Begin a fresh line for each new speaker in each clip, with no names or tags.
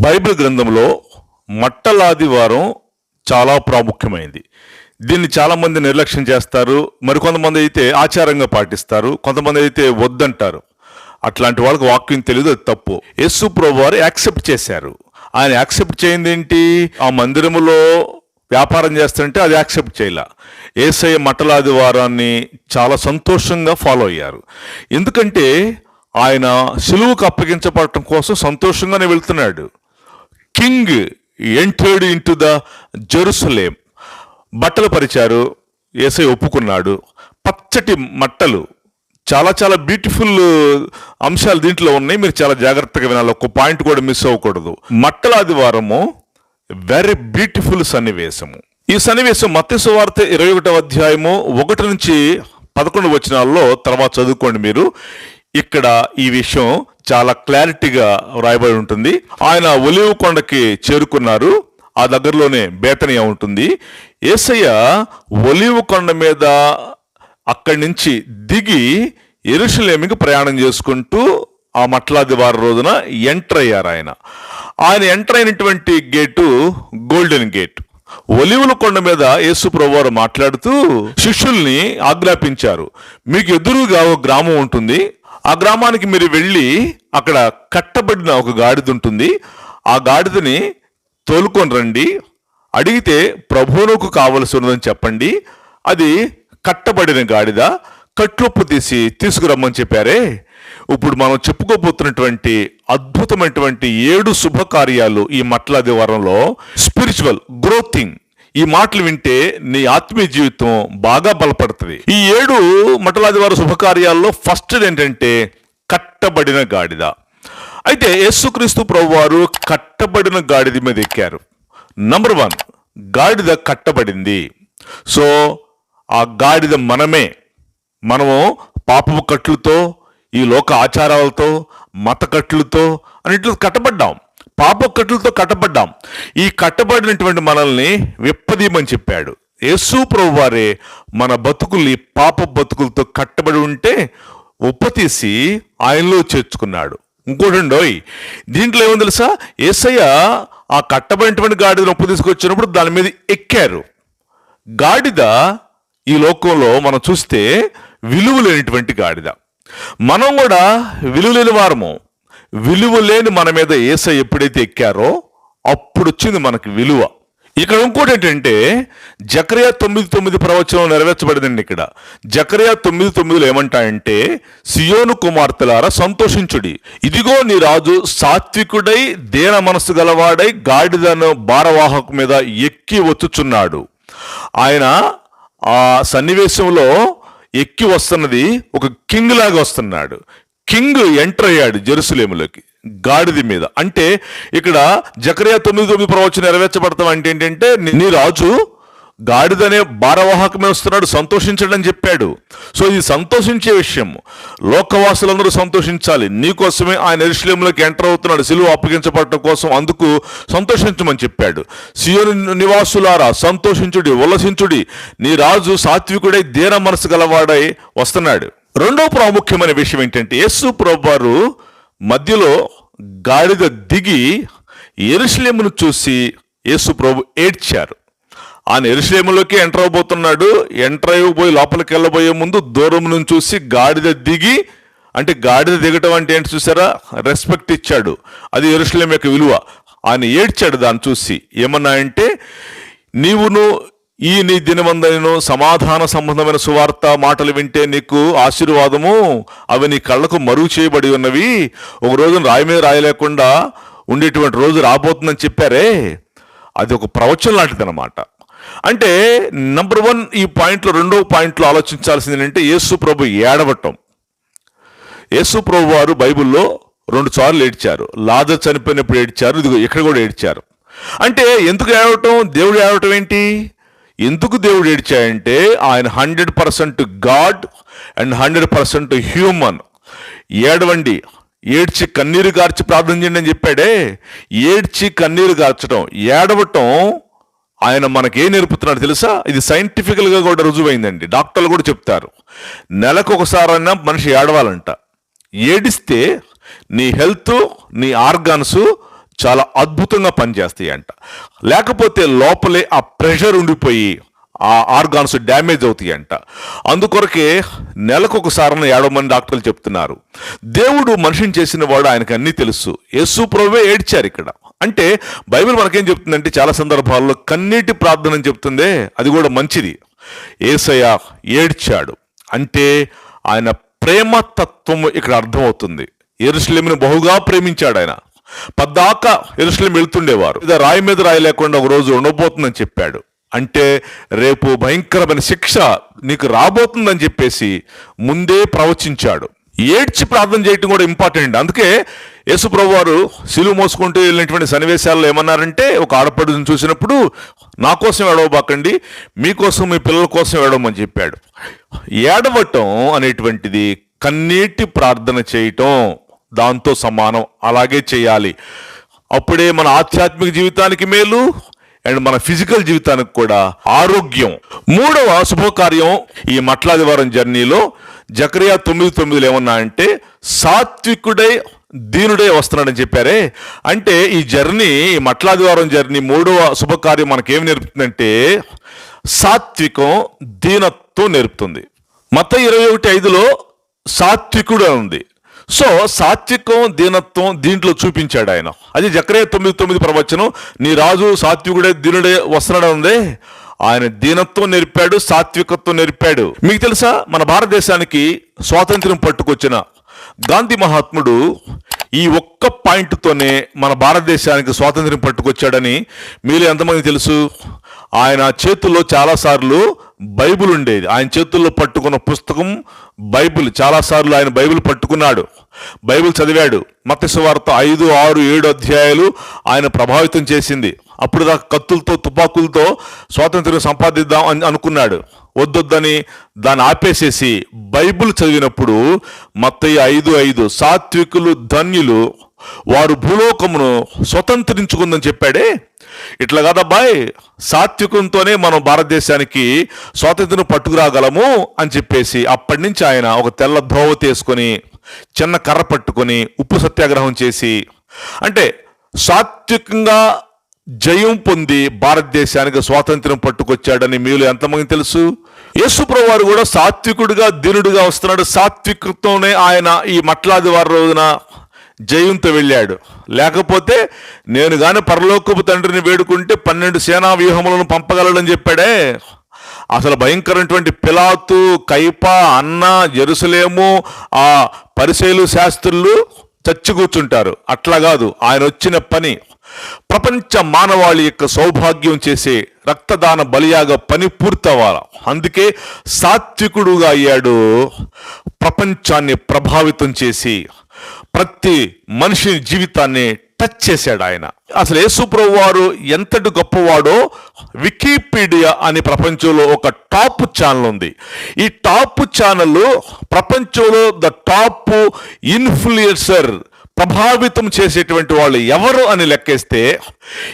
Bible గ్రంథంలో మట్టలాదివారం చాలా ప్రాముఖ్యమైనది దీన్ని చాలామంది నిర్లక్ష్యం చేస్తారు. మరికొంతమంది అయితే ఆచారంగా పాటిస్తారు. కొంతమంది అయితే వద్దంటారు. అట్లాంటి వాళ్ళకి వాక్యం తెలియదు అది తప్పు. యేసు ప్రభు వారు యాక్సెప్ట్ చేశారు. ఆయన యాక్సెప్ట్ చేయింది ఏంటి? ఆ మందిరములో వ్యాపారం చేస్తుంటే అది యాక్సెప్ట్ చేయలే. ఏసఐ మట్టలాది వారాన్ని చాలా సంతోషంగా ఫాలో అయ్యారు. ఎందుకంటే ఆయన సులువుకు అప్పగించబడటం కోసం సంతోషంగానే వెళ్తున్నాడు. King entered into the Jerusalem బట్టలు పరిచారు. ఏసై ఒప్పుకున్నాడు. పచ్చటి మట్టలు చాలా చాలా బ్యూటిఫుల్ అంశాలు దీంట్లో ఉన్నాయి. మీరు చాలా జాగ్రత్తగా వినాలి. ఒక పాయింట్ కూడా మిస్ అవ్వకూడదు. మట్టల ఆదివారము వెరీ బ్యూటిఫుల్ సన్నివేశము. ఈ సన్నివేశం మత్స్సు వార్త ఇరవై ఒకటో అధ్యాయము ఒకటి నుంచి పదకొండు వచనాల్లో తర్వాత చదువుకోండి మీరు. ఇక్కడ ఈ విషయం చాలా క్లారిటీగా వ్రాయబడి ఉంటుంది. ఆయన ఒలివ్ కొండకి చేరుకున్నారు. ఆ దగ్గరలోనే బేతనియా ఉంటుంది. ఏసయ్య ఒలివు కొండ మీద అక్కడి నుంచి దిగి ఎరుషులేమికి ప్రయాణం చేసుకుంటూ ఆ మట్లాది వారి రోజున ఎంటర్ అయ్యారు ఆయన. ఆయన ఎంటర్ అయినటువంటి గేటు గోల్డెన్ గేట్. ఒలివుల కొండ మీద యేసు ప్రభువారు మాట్లాడుతూ శిష్యుల్ని ఆజ్ఞాపించారు. మీకు ఎదురుగా ఒక గ్రామం ఉంటుంది. ఆ గ్రామానికి మీరు వెళ్ళి అక్కడ కట్టబడిన ఒక గాడిద ఉంటుంది ఆ గాడిదని తోలుకొని రండి. అడిగితే ప్రభువునకు కావలసి ఉన్నదని చెప్పండి. అది కట్టబడిన గాడిద కట్లొప్పు తీసి తీసుకురమ్మని చెప్పారే. ఇప్పుడు మనం చెప్పుకోబోతున్నటువంటి అద్భుతమైనటువంటి ఏడు శుభకార్యాలు ఈ మట్లాది వారంలో. స్పిరిచువల్ గ్రోతింగ్. ఈ మాటలు వింటే నీ ఆత్మీయ జీవితం బాగా బలపడుతుంది. ఈ ఏడు మఠలాదివారి శుభకార్యాల్లో ఫస్ట్ ఏంటంటే కట్టబడిన గాడిద. అయితే యేసుక్రీస్తు ప్రభువారు కట్టబడిన గాడిద మీద ఎక్కారు. నంబర్ వన్ గాడిద కట్టబడింది. సో ఆ గాడిద మనమే. మనము పాపపు కట్లతో ఈ లోక ఆచారాలతో మత కట్లతో అన్నింటిలో కట్టబడ్డాం. పాప కట్టబడ్డాం. ఈ కట్టబడినటువంటి మనల్ని విప్పదీయమని చెప్పాడు. యేసు ప్రభు వారే మన బతుకుల్ని పాప బతుకులతో కట్టబడి ఉంటే ఉప్పతీసి ఆయనలో చేర్చుకున్నాడు. ఇంకోటండోయ్ దీంట్లో ఏమో తెలుసా? ఏసయ్య ఆ కట్టబడినటువంటి గాడిదను ఉప్పు తీసుకొచ్చినప్పుడు దాని మీద ఎక్కారు. గాడిద ఈ లోకంలో మనం చూస్తే విలువ లేనటువంటి గాడిద. మనం కూడా విలువ లేని వారము. విలువ లేని మన మీద ఏస ఎప్పుడైతే ఎక్కారో అప్పుడు వచ్చింది మనకి విలువ. ఇక్కడ ఇంకోటి ఏంటంటే జకరియా తొమ్మిది తొమ్మిది ప్రవచనం నెరవేర్చబడిందండి ఇక్కడ. జకరియా తొమ్మిది తొమ్మిదిలో ఏమంటాయంటే సియోను కుమార్తెలారా సంతోషించుడి. ఇదిగో నీ రాజు సాత్వికుడై దేన మనసు గలవాడై గాడిదను భారవాహకు మీద ఎక్కి వచ్చుచున్నాడు. ఆయన ఆ సన్నివేశంలో ఎక్కి వస్తున్నది ఒక కింగ్ లాగా వస్తున్నాడు. కింగ్ ఎంటర్ అయ్యాడు జెరూసలేములోకి గాడిద మీద. అంటే ఇక్కడ జకరియా తొమ్మిది తొమ్మిది ప్రవచనం నెరవేర్చబడతాం అంటే ఏంటంటే నీ- రాజు గాడిదనే భారవాహకమే వస్తున్నాడు సంతోషించడం చెప్పాడు. సో ఇది సంతోషించే విషయం. లోకవాసులందరూ సంతోషించాలి. నీకోసమే ఆయన ఎరుశలేంలోకి ఎంటర్ అవుతున్నాడు సిలువ అప్పగించబడటం కోసం అందుకు సంతోషించమని చెప్పాడు. సియోని నివాసులారా సంతోషించుడి ఉల్లసించుడి. నీ రాజు సాత్వికుడై దీన మనసు గలవాడై వస్తున్నాడు. రెండవ ప్రాముఖ్యమైన విషయం ఏంటంటే యేసు ప్రభువారు మధ్యలో గాడిద దిగి ఎరుసలేమును చూసి యేసు ప్రభు ఏడ్చారు. ఆయన ఎరుసలేములోకి ఎంటర్ అవబోతున్నాడు. ఎంటర్ అయిపోయి లోపలికి వెళ్ళబోయే ముందు దూరం నుంచి చూసి గాడిద దిగి అంటే గాడిద దిగటం అంటే ఏంటి చూసారా? రెస్పెక్ట్ ఇచ్చాడు. అది ఎరుసలేం యొక్క విలువ. ఆయన ఏడ్చాడు దాన్ని చూసి. ఏమన్నా అంటే నీవును ఈ నీ దినమందను సమాధాన సంబంధమైన సువార్త మాటలు వింటే నీకు ఆశీర్వాదము. అవి నీ కళ్ళకు మరుగు చేయబడి ఉన్నవి. ఒక రోజున రాయి మీద రాయలేకుండా ఉండేటువంటి రోజు రాబోతుందని చెప్పారే. అది ఒక ప్రవచనం లాంటిదన్నమాట. అంటే నంబర్ వన్ ఈ పాయింట్లో రెండో పాయింట్లో ఆలోచించాల్సింది ఏంటంటే యేసు ప్రభు ఏడవటం. యేసు ప్రభు వారు బైబిల్లో రెండు సార్లు ఏడ్చారు. లాజ చనిపోయినప్పుడు ఏడ్చారు ఇదిగో ఇక్కడ కూడా ఏడ్చారు. అంటే ఎందుకు ఏడవటం? దేవుడు ఏడవటం ఏంటి? ఎందుకు దేవుడు ఏడ్చాయంటే ఆయన hundred percent God and hundred percent human. ఏడవండి ఏడ్చి కన్నీరు గార్చి ప్రార్థన చేయండి అని చెప్పాడే. ఏడ్చి కన్నీరు గార్చడం ఏడవటం ఆయన మనకేం నేర్పుతున్నాడు తెలుసా? ఇది సైంటిఫికల్గా కూడా రుజువైందండి. డాక్టర్లు కూడా చెప్తారు. నెలకు ఒకసారైనా మనిషి ఏడవాలంట. ఏడిస్తే నీ హెల్త్ నీ ఆర్గాన్స్ చాలా అద్భుతంగా పనిచేస్తాయి అంట లేకపోతే లోపలే ఆ ప్రెషర్ ఉండిపోయి ఆ ఆర్గాన్స్ డ్యామేజ్ అవుతాయి అంట అందుకొరకే నెలకు ఒకసారి ఏడవమని డాక్టర్లు చెప్తున్నారు. దేవుడు మనిషిని చేసిన వాడు ఆయనకు అన్నీ తెలుసు. యేసు ప్రభువే ఏడ్చారు ఇక్కడ. అంటే బైబిల్ మనకేం చెప్తుందంటే చాలా సందర్భాల్లో కన్నీటి ప్రార్థన అని చెప్తుందే అది కూడా మంచిది. ఏసయ్య ఏడ్చాడు. అంటే ఆయన ప్రేమ తత్వం ఇక్కడ అర్థమవుతుంది. ఎరుసలేమిని బహుగా ప్రేమించాడు ఆయన. పద్దాక ఎరుసలం వెళ్తుండేవారు. ఇదే రాయి మీద రాయి లేకుండా ఒక రోజు ఉండబోతుందని చెప్పాడు. అంటే రేపు భయంకరమైన శిక్ష నీకు రాబోతుందని చెప్పేసి ముందే ప్రవచించాడు. ఏడ్చి ప్రార్థన చేయటం కూడా ఇంపార్టెంట్ అందుకే యేసుప్రభు వారు సిలువు మోసుకుంటూ వెళ్ళినటువంటి సన్నివేశాల్లో ఏమన్నారంటే ఒక ఆడపడుని చూసినప్పుడు నా కోసం ఏడవబాకండి మీకోసం మీ పిల్లల కోసం ఏడవమని చెప్పాడు. ఏడవటం అనేటువంటిది కన్నీటి ప్రార్థన చేయటం. దాంతో సమానం. అలాగే చేయాలి. అప్పుడే మన ఆధ్యాత్మిక జీవితానికి మేలు అండ్ మన ఫిజికల్ జీవితానికి కూడా ఆరోగ్యం. మూడవ శుభకార్యం ఈ మట్లాదివారం జర్నీలో జకరియా తొమ్మిది తొమ్మిదిలో ఏమన్నా అంటే సాత్వికుడై దీనుడే వస్తున్నాడని చెప్పారే. అంటే ఈ జర్నీ ఈ మట్లాదివారం జర్నీ మూడవ శుభకార్యం మనకేం నేర్పుతుందంటే సాత్వికం దీనత్వం నేర్పుతుంది. మత ఇరవై ఒకటి ఐదులో సాత్వికుడు అని ఉంది. సో సాత్వికం దీనత్వం దీంట్లో చూపించాడు ఆయన. అది జకరే తొమ్మిది తొమ్మిది ప్రవచనం. నీ రాజు సాత్వికుడే దీనుడే వస్తున్నాడు ఉంది ఆయన దీనత్వం నేర్పాడు సాత్వికత్వం నేర్పాడు. మీకు తెలుసా? మన భారతదేశానికి స్వాతంత్ర్యం పట్టుకొచ్చిన గాంధీ మహాత్ముడు ఈ ఒక్క పాయింట్తోనే మన భారతదేశానికి స్వాతంత్ర్యం పట్టుకొచ్చాడని మీరు ఎంతమంది తెలుసు? ఆయన చేతుల్లో చాలాసార్లు బైబిల్ ఉండేది. ఆయన చేతుల్లో పట్టుకున్న పుస్తకం బైబిల్. చాలాసార్లు ఆయన బైబిల్ పట్టుకున్నాడు. బైబిల్ చదివాడు. మత్స్యవార్త ఐదు ఆరు ఏడు అధ్యాయాలు ఆయన ప్రభావితం చేసింది. అప్పుడు దాకా కత్తులతో తుపాకులతో స్వాతంత్ర్యం సంపాదిద్దాం అని అనుకున్నాడు. వద్దొద్దని దాన్ని ఆపేసేసి బైబిల్ చదివినప్పుడు మత్తయ్య ఐదు ఐదు సాత్వికులు ధన్యులు వారు భూలోకమును స్వతంత్రించుకుందని చెప్పాడే. ఇట్లా కాదబ్బాయ్ సాత్వికంతోనే మనం భారతదేశానికి స్వాతంత్రం పట్టుకురాగలము అని చెప్పేసి అప్పటి నుంచి ఆయన ఒక తెల్ల ధోవ తీసుకొని చిన్న కర్ర పట్టుకొని ఉప్పు సత్యాగ్రహం చేసి అంటే సాత్వికంగా జయం పొంది భారతదేశానికి స్వాతంత్రం పట్టుకొచ్చాడని మీరు ఎంతమంది తెలుసు? యేసుప్రభు వారు కూడా సాత్వికుడిగా దినుడుగా వస్తున్నాడు. సాత్వికతోనే ఆయన ఈ మట్లాది వారి రోజున జయంతో వెళ్ళాడు. లేకపోతే నేను గాని పరలోకపు తండ్రిని వేడుకుంటే పన్నెండు సేనా వ్యూహములను పంపగలడని చెప్పాడే. అసలు భయంకరమైనటువంటి పిలాతు కైప అన్న జెరుసలేము ఆ పరిశైలు శాస్త్రులు చచ్చి కూర్చుంటారు. అట్లా కాదు ఆయన వచ్చిన పని. ప్రపంచ మానవాళి యొక్క సౌభాగ్యం చేసే రక్తదాన బలియాగ పని పూర్తవ్వాలి. అందుకే సాత్వికుడుగా అయ్యాడు. ప్రపంచాన్ని ప్రభావితం చేసి ప్రతి మనిషి జీవితాన్ని టచ్ చేశాడు ఆయన. అసలు యేసుప్రభు వారు ఎంతటి గొప్పవాడో వికీపీడియా అనే ప్రపంచంలో ఒక టాప్ ఛానల్ ఉంది. ఈ టాప్ ఛానల్ ప్రపంచంలో ద టాప్ ఇన్ఫ్లుయెన్సర్ ప్రభావితం చేసేటువంటి వాళ్ళు ఎవరు అని లెక్కేస్తే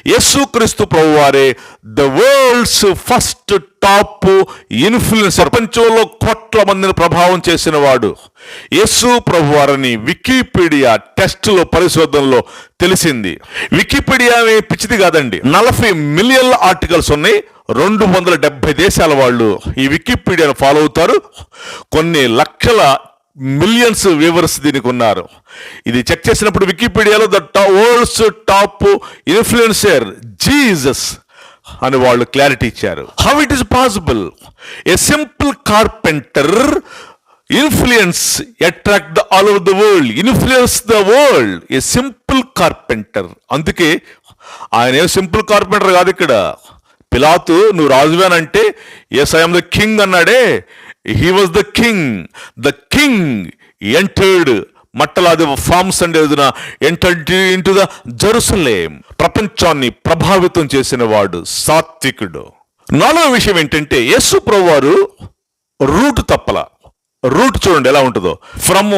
యేసుక్రీస్తు ప్రభు వారే the world's first top influence ప్రపంచంలో కోట్ల మందిని ప్రభావం చేసిన వాడు యేసు ప్రభువారని వికీపీడియా టెస్ట్లో పరిశోధనలో తెలిసింది. వికీపీడియా అనే పిచ్చిది కాదండి. నలభై మిలియన్ల ఆర్టికల్స్ ఉన్నాయి. రెండు వందల డెబ్బై దేశాల వాళ్ళు ఈ వికీపీడియాను ఫాలో అవుతారు. కొన్ని లక్షల మిలియన్స్ వ్యూవర్స్ దీనికి ఉన్నారు. ఇది చెక్ చేసినప్పుడు వికీపీడియాలో the world's top influencer Jesus అని వాళ్ళు క్లారిటీ ఇచ్చారు. How it is possible? A simple carpenter influence attract the all over the world influence the world. A simple carpenter. అందుకే ఆయన ఏ సింపుల్ కార్పెంటర్ కాదు ఇక్కడ. పిలాతు నువ్వు రాజువేనంటే ఎస్ ఐఎమ్ ద కింగ్ అన్నాడే he was the king the king entered మట్టలాది palms and entered into the Jerusalem ప్రపంచాన్ని ప్రభావితం చేసిన వాడు సాత్వికుడు. నాలుగో విషయం ఏంటంటే యేసు ప్రభువారు రూట్ తప్పల. రూట్ చూడండి ఎలా ఉంటుందో. ఫ్రమ్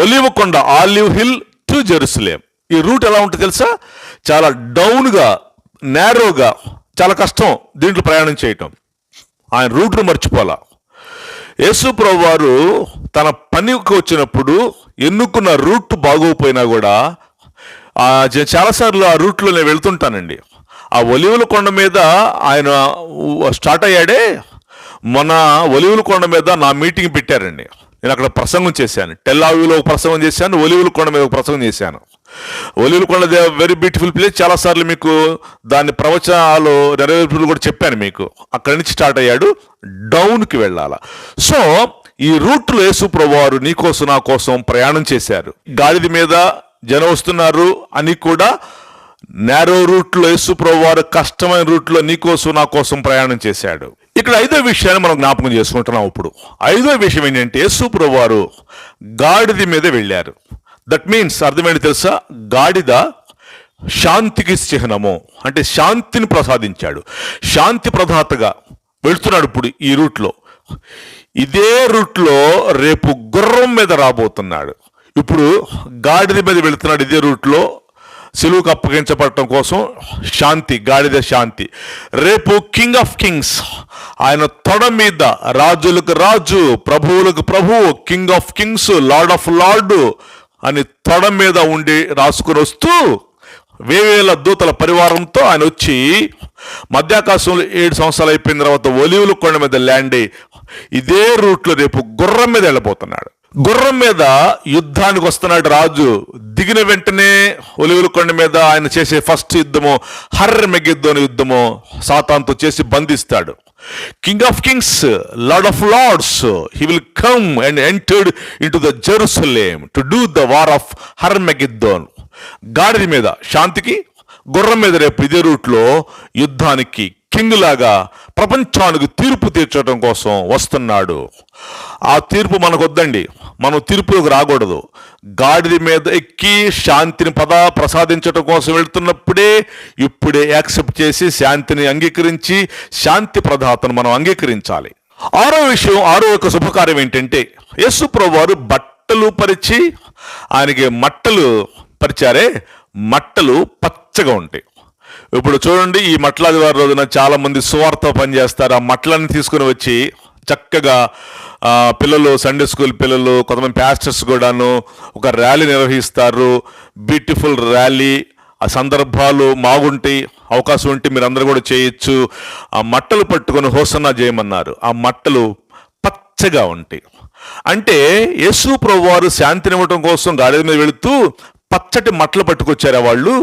ఒలివకొండ ఆలివ్ హిల్ టు జెరూసలేం ఈ రూట్ ఎలా ఉంటుంది తెలుసా? చాలా డౌన్గా నేరోగా చాలా కష్టం దీంట్లో ప్రయాణం చేయటం. ఆయన రూట్ను మర్చిపోలా యేసు వారు తన పనికి వచ్చినప్పుడు ఎన్నుకున్న రూట్ బాగోపోయినా కూడా చాలాసార్లు ఆ రూట్లో నేను వెళ్తుంటానండి. ఆ ఒలివుల కొండ మీద ఆయన స్టార్ట్ అయ్యాడే మొన్న ఒలివుల కొండ మీద నా మీటింగ్ పెట్టారండి. నేను అక్కడ ప్రసంగం చేశాను. టెల్లావిలో ఒక ప్రసంగం చేశాను ఒలివుల కొండ మీద ఒక ప్రసంగం చేశాను. ఒలివుల కొండ వెరీ బ్యూటిఫుల్ ప్లేస్ చాలాసార్లు మీకు దాని ప్రవచనాలు నెరవేర్పులు కూడా చెప్పాను మీకు. అక్కడి నుంచి స్టార్ట్ అయ్యాడు డౌన్కి వెళ్ళాల. సో ఈ రూట్లో యేసు ప్రభువారు నా కోసం ప్రయాణం చేశారు. గాడిది మీద జనం వస్తున్నారు అని కూడా నేరో రూట్లో యేసు ప్రభువారు కష్టమైన రూట్లో నీకోసం నా కోసం ప్రయాణం చేశాడు. ఇక్కడ ఐదో విషయాన్ని మనం జ్ఞాపకం చేసుకుంటున్నాం ఇప్పుడు. ఐదో విషయం ఏంటంటే యేసుప్రభు వారు గాడిద మీద వెళ్ళారు. దట్ మీన్స్ అర్థమైంది తెలుసా? గాడిద శాంతికి చిహ్నము. అంటే శాంతిని ప్రసాదించాడు. శాంతి ప్రదాతగా వెళ్తున్నాడు ఇప్పుడు ఈ రూట్లో. ఇదే రూట్లో రేపు గుర్రం మీద రాబోతున్నాడు. ఇప్పుడు గాడిద మీద వెళుతున్నాడు ఇదే రూట్లో. సిలువుకు అప్పగించబడటం కోసం శాంతి గాడిద శాంతి. రేపు కింగ్ ఆఫ్ కింగ్స్ ఆయన తొడ మీద రాజులకు రాజు ప్రభువులకు ప్రభువు king of kings lord of lord అని తొడ మీద ఉండి రాసుకుని వస్తూ వేవేల దూతల పరివారంతో ఆయన వచ్చి మధ్యాకాశంలో ఏడు సంవత్సరాలు అయిపోయిన తర్వాత ఒలివులు కొండ మీద ల్యాండ్ అయ్యి ఇదే రూట్లో రేపు గుర్రం మీద వెళ్ళబోతున్నాడు. గుర్రం మీద యుద్ధానికి వస్తున్నాడు రాజు. దిగిన వెంటనే ఒలివుల కొండ మీద ఆయన చేసే ఫస్ట్ యుద్ధము హర్ర మెగిద్దోని యుద్ధము సాతాన్తో చేసి బంధిస్తాడు. King of kings lord of lords he will come and entered into the Jerusalem to do the war of Armageddon. గాడిద మీద శాంతికి గుర్రం మీద రేపు ఇదే రూట్లో యుద్ధానికి కింగ్ లాగా ప్రపంచానికి తీర్పు తీర్చడం కోసం వస్తున్నాడు. ఆ తీర్పు మనకు వద్దండి మనం తీర్పులకు రాకూడదు. గాడిద మీద ఎక్కి శాంతిని పద ప్రసాదించడం కోసం వెళ్తున్నప్పుడే ఇప్పుడే యాక్సెప్ట్ చేసి శాంతిని అంగీకరించి శాంతి ప్రదాతను మనం అంగీకరించాలి. ఆరో విషయం ఆరో యొక్క శుభకార్యం ఏంటంటే యేసు వారు బట్టలు పరిచి ఆయనకి మట్టలు పరిచారే మట్టలు పచ్చగా ఉంటాయి ఇప్పుడు చూడండి ఈ మట్లాదివారి రోజున చాలామంది సువార్త పనిచేస్తారు. ఆ మట్లని తీసుకుని వచ్చి చక్కగా పిల్లలు సండే స్కూల్ పిల్లలు కొంతమంది ప్యాస్టర్స్ కూడాను ఒక ర్యాలీ నిర్వహిస్తారు. బ్యూటిఫుల్ ర్యాలీ ఆ సందర్భాలు మాగుంటాయి అవకాశం ఉంటే మీరు అందరూ కూడా చేయొచ్చు. ఆ మట్టలు పట్టుకొని హోసన్నా చేయమన్నారు. ఆ మట్టలు పచ్చగా ఉంటాయి. అంటే యేసు ప్రభు వారు శాంతినివ్వటం కోసం గాడి మీద వెళుతూ పచ్చటి మట్టలు పట్టుకొచ్చారా వాళ్ళు?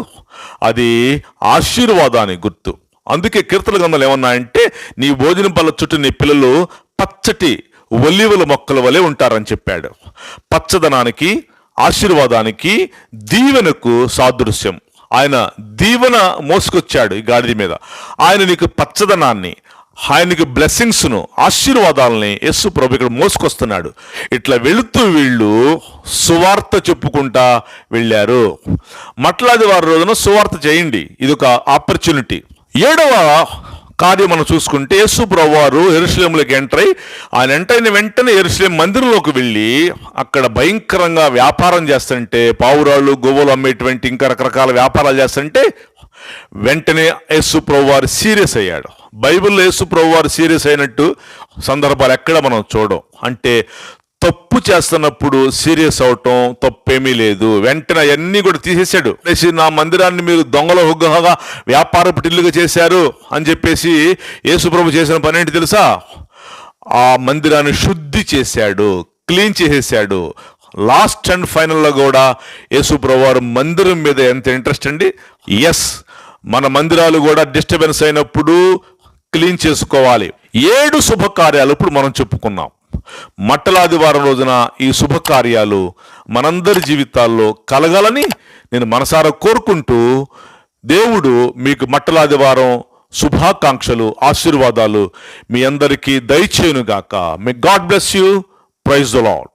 అది ఆశీర్వాదానికి గుర్తు. అందుకే కీర్తన గ్రంథాలు ఏమన్నాయంటే నీ భోజనం పళ్ళ చుట్టూ నీ పిల్లలు పచ్చటి ఒలివల మొక్కల వలె ఉంటారని చెప్పాడు. పచ్చదనానికి ఆశీర్వాదానికి దీవెనకు సాదృశ్యం. ఆయన దీవెన మోసుకొచ్చాడు ఈ గాడిద మీద. ఆయన నీకు పచ్చదనాన్ని ఆయనకి బ్లెస్సింగ్స్ను ఆశీర్వాదాలని యేసు ప్రభు ఇక్కడ మోసుకొస్తున్నాడు. ఇట్లా వెళుతూ వీళ్ళు సువార్త చెప్పుకుంటా వెళ్ళారు. మట్లాది వారి రోజున సువార్త చేయండి. ఇది ఒక ఆపర్చునిటీ. ఏడవ కార్యం మనం చూసుకుంటే యేసు ప్రభు వారు ఎంటర్ అయి ఆయన ఎంటర్ అయిన వెంటనే ఎరుసలేం మందిరంలోకి వెళ్ళి అక్కడ భయంకరంగా వ్యాపారం చేస్తుంటే పావురాళ్ళు గోవులు అమ్మేటువంటి ఇంకా రకరకాల వ్యాపారాలు చేస్తుంటే వెంటనే యేసు వారు సీరియస్ అయ్యాడు. బైబిల్లో యేసు వారు సీరియస్ అయినట్టు సందర్భాలు ఎక్కడ మనం చూడం అంటే తప్పు చేస్తున్నప్పుడు సీరియస్ అవటం తప్పేమీ లేదు. వెంటనే అవన్నీ కూడా తీసేశాడు. అనేసి నా మందిరాన్ని మీరు దొంగల హుగ్గగా వ్యాపారపు టిల్లుగా చేశారు అని చెప్పేసి యేసుప్రభు చేసిన పని ఏంటి తెలుసా? ఆ మందిరాన్ని శుద్ధి చేశాడు క్లీన్ చేసేసాడు లాస్ట్ అండ్ ఫైనల్లో కూడా యేసుప్రభు వారు మందిరం మీద ఎంత ఇంట్రెస్ట్ అండి? ఎస్. మన మందిరాలు కూడా డిస్టర్బెన్స్ అయినప్పుడు క్లీన్ చేసుకోవాలి. ఏడు శుభకార్యాలు ఇప్పుడు మనం చెప్పుకున్నాం. మట్టలాదివారం రోజున ఈ శుభకార్యాలు మనందరి జీవితాల్లో కలగాలని నేను మనసారా కోరుకుంటూ దేవుడు మీకు మట్టలాదివారం శుభాకాంక్షలు ఆశీర్వాదాలు మీ అందరికీ దయచేయునుగాక. May God bless you praise the lord